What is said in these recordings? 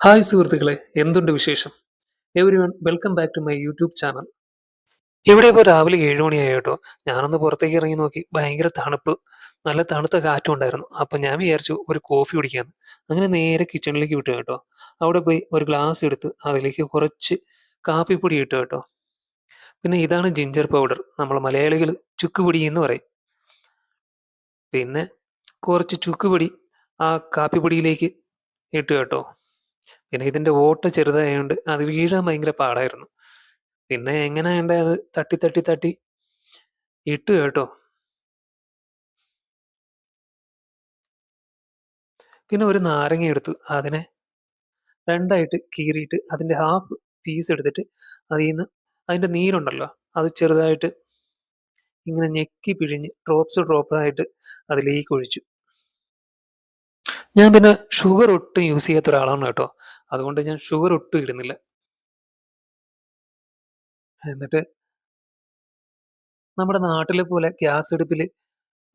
Hi സുഹൃത്തുക്കളെ എന്തുണ്ട് വിശേഷം? Everyone welcome back to my YouTube channel ഇവിടെ ഇപ്പോൾ രാവിലെ ഏഴ് മണിയായി കേട്ടോ. ഞാനൊന്ന് പുറത്തേക്ക് ഇറങ്ങി നോക്കി. ഭയങ്കര തണുപ്പ്. നല്ല തണുത്ത കാറ്റും ഉണ്ടായിരുന്നു. അപ്പം ഞാൻ വിചാരിച്ചു ഒരു കോഫി കുടിക്കാമെന്ന് അങ്ങനെ നേരെ കിച്ചണിലേക്ക് വിട്ടു കേട്ടോ. അവിടെ പോയി ഒരു ഗ്ലാസ് എടുത്ത് അതിലേക്ക് കുറച്ച് കാപ്പിപ്പൊടി ഇട്ടു കേട്ടോ. പിന്നെ ഇതാണ് ജിഞ്ചർ പൗഡർ നമ്മൾ മലയാളികൾ ചുക്കുപൊടി എന്ന് പറയും. പിന്നെ കുറച്ച് ചുക്കുപൊടി ആ കാപ്പിപ്പൊടിയിലേക്ക് ഇട്ടു കേട്ടോ. പിന്നെ ഇതിന്റെ ഓട്ട് ചെറുതായതുകൊണ്ട് അത് വീഴാൻ ഭയങ്കര പാടായിരുന്നു. പിന്നെ എങ്ങനെ ഉണ്ട് അത് തട്ടി തട്ടി തട്ടി? ഇട്ടു കേട്ടോ. പിന്നെ ഒരു നാരങ്ങ എടുത്തു. അതിനെ രണ്ടായിട്ട് കീറിയിട്ട് അതിന്റെ ഹാഫ് പീസ് എടുത്തിട്ട് അതിൽ നിന്ന് അതിന്റെ നീരുണ്ടല്ലോ അത് ചെറുതായിട്ട് ഇങ്ങനെ ഞെക്കി പിഴിഞ്ഞ് ഡ്രോപ്സ് ഡ്രോപ്പ് ആയിട്ട് അതിലേക്ക് ഒഴിച്ചു. ഞാൻ പിന്നെ ഷുഗർ ഒട്ടും യൂസ് ചെയ്യാത്ത ഒരാളാണ് കേട്ടോ. അതുകൊണ്ട് ഞാൻ ഷുഗർ ഒട്ടും ഇടുന്നില്ല. എന്നിട്ട് നമ്മുടെ നാട്ടിലെ പോലെ ഗ്യാസ് അടുപ്പിൽ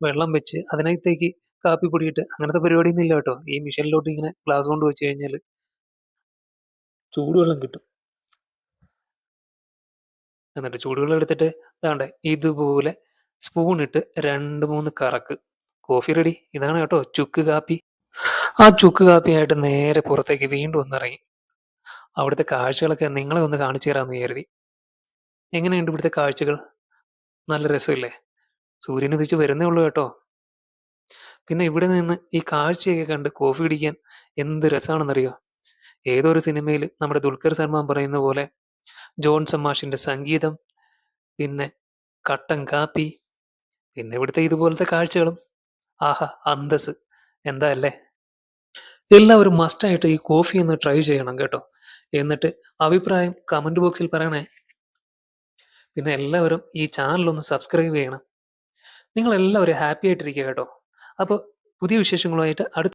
വെള്ളം വെച്ച് അതിനകത്തേക്ക് കാപ്പി പൊടിയിട്ട് അങ്ങനത്തെ പരിപാടിയൊന്നും ഇല്ല കേട്ടോ. ഈ മിഷനിലോട്ട് ഇങ്ങനെ ഗ്ലാസ് കൊണ്ട് വെച്ച് കഴിഞ്ഞാൽ ചൂടുവെള്ളം കിട്ടും. എന്നിട്ട് ചൂടുവെള്ളം എടുത്തിട്ട് ഇതാണ്ടേ ഇതുപോലെ സ്പൂൺ ഇട്ട് രണ്ട് മൂന്ന് കറക്ക്. കോഫി റെഡി ഇതാണ് കേട്ടോ. ചുക്ക് കാപ്പി. ആ ചുക്ക് കാപ്പിയായിട്ട് നേരെ പുറത്തേക്ക് വീണ്ടും ഒന്നിറങ്ങി അവിടുത്തെ കാഴ്ചകളൊക്കെ നിങ്ങളെ ഒന്ന് കാണിച്ചു തരാമെന്ന് കരുതി. എങ്ങനെയുണ്ട് ഇവിടുത്തെ കാഴ്ചകൾ? നല്ല രസമില്ലേ? സൂര്യൻ ഉദിച്ച് വരുന്നേ ഉള്ളൂ കേട്ടോ. പിന്നെ ഇവിടെ നിന്ന് ഈ കാഴ്ചയൊക്കെ കണ്ട് കോഫി കുടിക്കാൻ എന്ത് രസമാണെന്നറിയോ ഏതൊരു സിനിമയിൽ നമ്മുടെ ദുൽഖർ സൽമാൻ പറയുന്ന പോലെ ജോൺ സമാഷിന്റെ സംഗീതം പിന്നെ കട്ടൻ കാപ്പി പിന്നെ ഇവിടുത്തെ ഇതുപോലത്തെ കാഴ്ചകളും. ആഹാ അന്തസ് എന്താ അല്ലേ? എല്ലാവരും മസ്റ്റായിട്ട് ഈ കോഫി ഒന്ന് ട്രൈ ചെയ്യണം കേട്ടോ. എന്നിട്ട് അഭിപ്രായം കമന്റ് ബോക്സിൽ പറയണേ. പിന്നെ എല്ലാവരും ഈ ചാനലൊന്ന് സബ്സ്ക്രൈബ് ചെയ്യണം. നിങ്ങൾ എല്ലാവരും ഹാപ്പി ആയിട്ടിരിക്കുക കേട്ടോ. അപ്പോൾ പുതിയ വിശേഷങ്ങളുമായിട്ട് അടുത്ത